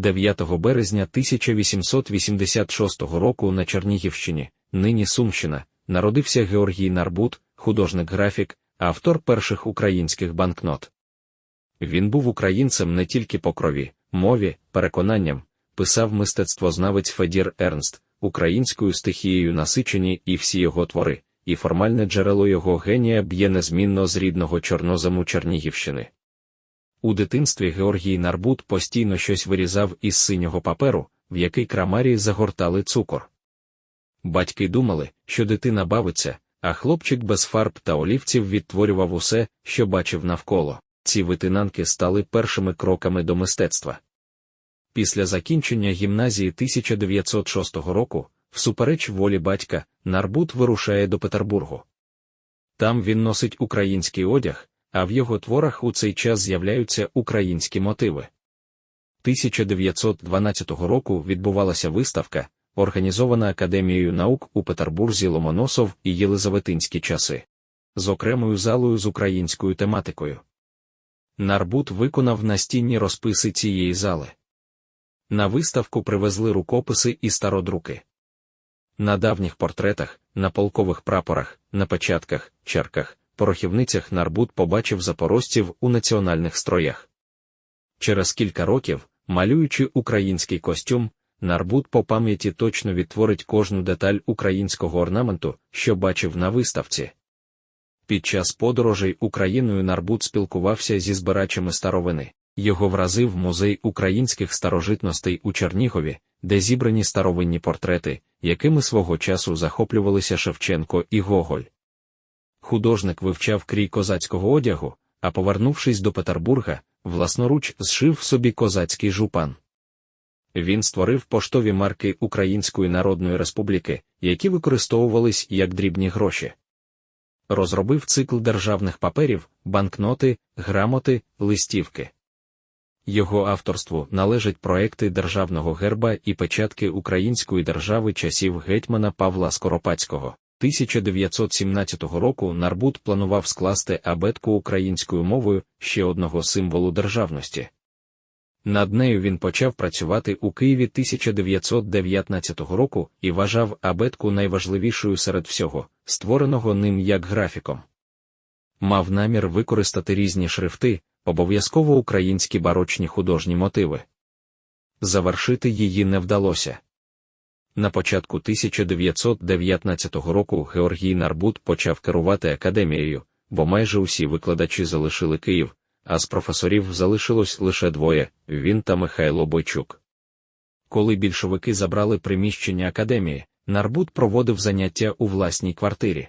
9 березня 1886 року на Чернігівщині, нині Сумщина, народився Георгій Нарбут, художник-графік, автор перших українських банкнот. Він був українцем не тільки по крові, мові, переконанням, писав мистецтвознавець Федір Ернст, українською стихією насичені і всі його твори, і формальне джерело його генія б'є незмінно з рідного чорнозему Чернігівщини. У дитинстві Георгій Нарбут постійно щось вирізав із синього паперу, в який крамарі загортали цукор. Батьки думали, що дитина бавиться, а хлопчик без фарб та олівців відтворював усе, що бачив навколо. Ці витинанки стали першими кроками до мистецтва. Після закінчення гімназії 1906 року, всупереч волі батька, Нарбут вирушає до Петербургу. Там він носить український одяг, а в його творах у цей час з'являються українські мотиви. 1912 року відбувалася виставка, організована Академією наук у Петербурзі Ломоносов і Єлизаветинські часи, з окремою залою з українською тематикою. Нарбут виконав настінні розписи цієї зали. На виставку привезли рукописи і стародруки. На давніх портретах, на полкових прапорах, на печатках, черках, порохівницях Нарбут побачив запорожців у національних строях. Через кілька років, малюючи український костюм, Нарбут по пам'яті точно відтворить кожну деталь українського орнаменту, що бачив на виставці. Під час подорожей Україною Нарбут спілкувався зі збирачами старовини. Його вразив музей українських старожитностей у Чернігові, де зібрані старовинні портрети, якими свого часу захоплювалися Шевченко і Гоголь. Художник вивчав крій козацького одягу, а повернувшись до Петербурга, власноруч зшив собі козацький жупан. Він створив поштові марки Української Народної Республіки, які використовувались як дрібні гроші. Розробив цикл державних паперів, банкноти, грамоти, листівки. Його авторству належать проекти державного герба і печатки Української держави часів гетьмана Павла Скоропадського. 1917 року Нарбут планував скласти абетку українською мовою ще одного символу державності. Над нею він почав працювати у Києві 1919 року і вважав абетку найважливішою серед всього, створеного ним як графіком. Мав намір використати різні шрифти, обов'язково українські барочні художні мотиви. Завершити її не вдалося. На початку 1919 року Георгій Нарбут почав керувати академією, бо майже усі викладачі залишили Київ, а з професорів залишилось лише двоє він та Михайло Бойчук. Коли більшовики забрали приміщення академії, Нарбут проводив заняття у власній квартирі.